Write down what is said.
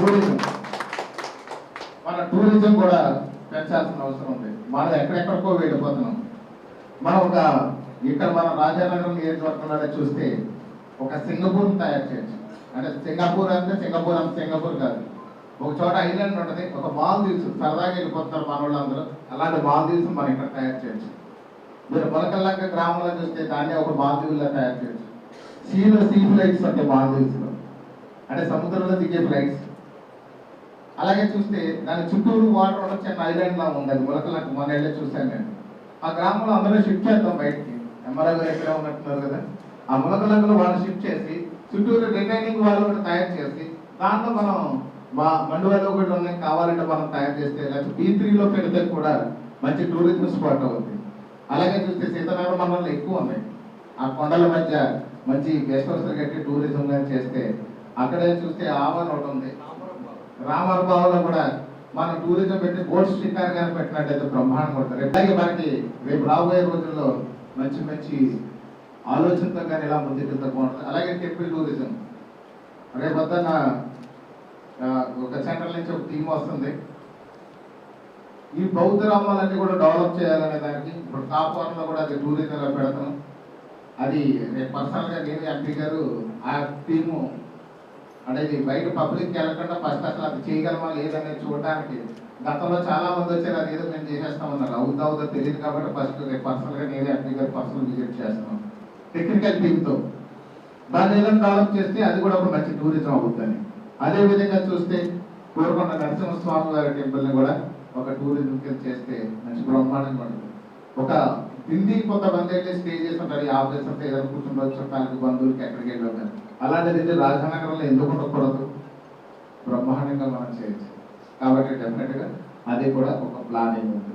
Tourism. మన tourism కూడా పెంచాల్సిన అవసరం ఉంది. మనం ఎక్కడెక్కడికో వెళ్ళిపోతున్నాం. మనం ఒక ఇక్కడ మన రాజానగరం నియోజకవర్గంలోనే చూస్తే ఒక సింగపూర్ తయారు చేయొచ్చు. అంటే సింగపూర్ అంటే సింగపూర్ అంత సింగపూర్ కాదు. ఒక చోట ఐలాండ్ ఉంటుంది ఒక మాల్దీవ్స్ సరదాగా వెళ్ళిపోతున్నారు మన వాళ్ళందరూ. అలాంటి మాల్దీవ్స్ మనం ఇక్కడ తయారు చేయొచ్చు. మీరు మొలకల్లంక గ్రామంలో చూస్తే దాన్ని ఒక మాల్దీవుల్లో తయారు చేయొచ్చు. సీలో సీ ఫ్లైట్స్ అంటే మాల్దీవ్స్లో అంటే సముద్రంలో దిగే ఫ్లైట్స్ అలాగే చూస్తే దాని చుట్టూరు వాటర్ ఉన్న చిన్న ఐలాండ్ లా ఉంది అది ములకలకు మొన్న వెళ్ళి చూశాను నేను. ఆ గ్రామంలో అందరూ షిఫ్ట్ చేద్దాం బయటికి. ఎంఆర్ఐ గారు ఎక్కడ ఉన్నట్టున్నారు కదా. ఆ ములకలకు వాళ్ళు షిఫ్ట్ చేసి చుట్టూరు రిటైనింగ్ వాళ్ళు కూడా తయారు చేసి దాంట్లో మనం మా మండువాలో కూడా ఉన్నాయి కావాలంటే మనం తయారు చేస్తే లేకపోతే బీ త్రీలో పెడితే కూడా మంచి టూరిజం స్పాట్ అవుతుంది అలాగే చూస్తే సీతారామ మండలంలో ఎక్కువ ఉన్నాయి. ఆ కొండల మధ్య మంచి గెస్ట్ హౌస్ కట్టి టూరిజం కానీ చేస్తే అక్కడే చూస్తే ఆవన్ ఒకటి ఉంది. రామర్బావులో కూడా మన టూరిజం పెట్టి బోట్ షికార్ కానీ పెట్టినట్టయితే బ్రహ్మాండం కొడతారు. అలాగే మనకి రేపు రాబోయే రోజుల్లో మంచి మంచి ఆలోచనతో కానీ ఇలా ముందుకెళ్తా బాగుంటుంది. అలాగే టెంపుల్ టూరిజం. రేపు వద్ద ఒక సెంటర్ నుంచి ఒక టీం వస్తుంది. ఈ బౌద్ధ రామాలన్నీ కూడా డెవలప్ చేయాలనే దానికి ఇప్పుడు కాపురంలో కూడా అది టూరిజంలో పెడతాం. అది రేపు పర్సనల్గా నేను ఎంపీ గారు ఆ టీము అంటే ఇది బయట పబ్లిక్కి వెళ్ళకుండా ఫస్ట్ అసలు అది చేయగలమా లేదనేది చూడడానికి గతంలో చాలా మంది వచ్చారు అది ఏదో మేము చేసేస్తామన్నారు అవుద్దా అవుదో తెలియదు కాబట్టి ఫస్ట్ రేపు పర్సనల్గా నేనే ఎంపీ గారు పర్సనల్ విజిట్ చేస్తాం టెక్నికల్ టీమ్తో దాన్ని ఏదైనా డెవలప్ చేస్తే అది కూడా ఒక మంచి టూరిజం అవుతుంది అదే విధంగా చూస్తే కోరుకొండ నరసింహస్వామి గారి టెంపుల్ని కూడా ఒక టూరిజం కింద చేస్తే మంచి బ్రహ్మాండంగా ఉంటుంది. ఒక హిందీ కొంతమంది అయితే స్టే చేసి ఉంటారు ఈ ఆఫీసర్స్ ఏదైనా కూర్చుంటారు చుట్టాలకి బంధువులకి ఎక్కడికి వెళ్ళారు అలాంటిది అయితే రాజనగరంలో ఎందుకు ఉండకూడదు? బ్రహ్మాండంగా మనం చేయొచ్చు. కాబట్టి డెఫినెట్గా అది కూడా ఒక ప్లానింగ్ ఉంది.